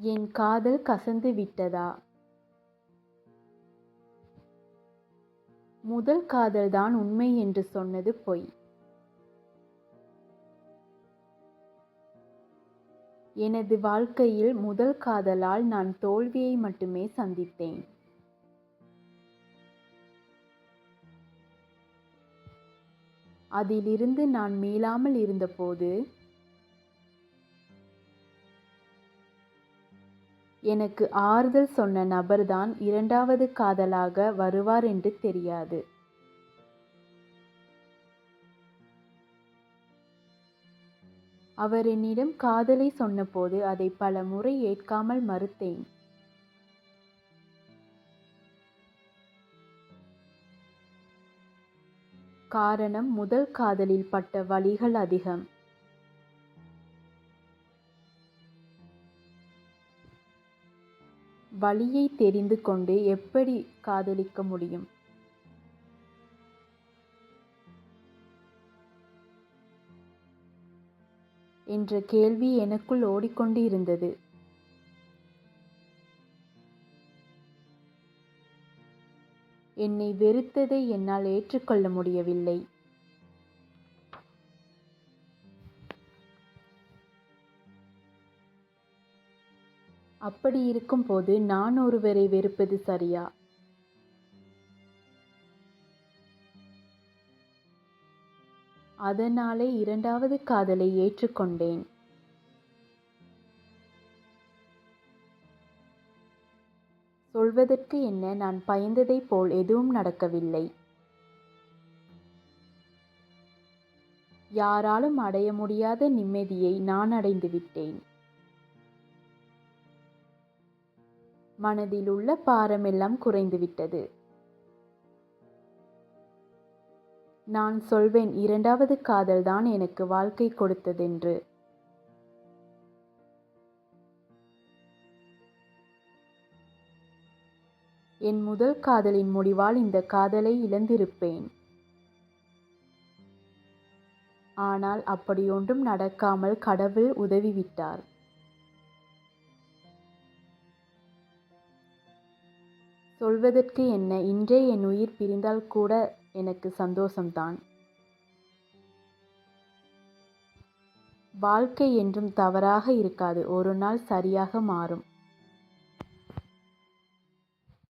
என் காதல் கசந்து விட்டதா? முதல் காதல்தான் உண்மை என்று சொன்னது பொய். எனது வாழ்க்கையில் முதல் காதலால் நான் தோல்வியை மட்டுமே சந்தித்தேன். அதிலிருந்து நான் மீளாமல் இருந்தபோது எனக்கு ஆறுதல் சொன்ன நபர்தான் இரண்டாவது காதலாக வருவார் என்று தெரியாது. அவர் என்னிடம் காதலை சொன்னபோது அதை பல முறை ஏற்காமல் மறுத்தேன். காரணம் முதல் காதலில் பட்ட வலிகள் அதிகம். வழியை தெரிந்து கொண்டு எப்படி காதலிக்க முடியும்? என்ற கேள்வி எனக்குள் ஓடிக்கொண்டு இருந்தது என்னை வெறுத்ததை என்னால் ஏற்றுக்கொள்ள முடியவில்லை. அப்படி இருக்கும்போது நான் ஒருவரை வெறுப்பது சரியா? அதனாலே இரண்டாவது காதலை ஏற்றுக்கொண்டேன். சொல்வதற்கு என்ன நான் பயந்ததைப் போல் எதுவும் நடக்கவில்லை. யாராலும் அடைய முடியாத நிம்மதியை நான் அடைந்துவிட்டேன். மனதில் உள்ள பாரமெல்லாம் குறைந்துவிட்டது. நான் சொல்வேன் இரண்டாவது காதல்தான் எனக்கு வாழ்க்கை கொடுத்ததென்று. என் முதல் காதலின் முடிவால் இந்த காதலை இழந்திருப்பேன். ஆனால் அப்படியொன்றும் நடக்காமல் கடவுள் உதவிவிட்டார். சொல்வதற்கு என்ன? இன்றே என் உயிர் பிரிந்தால் கூட எனக்கு சந்தோஷம்தான். வாழ்க்கை என்றும் தவறாக இருக்காது. ஒரு நாள் சரியாக மாறும்.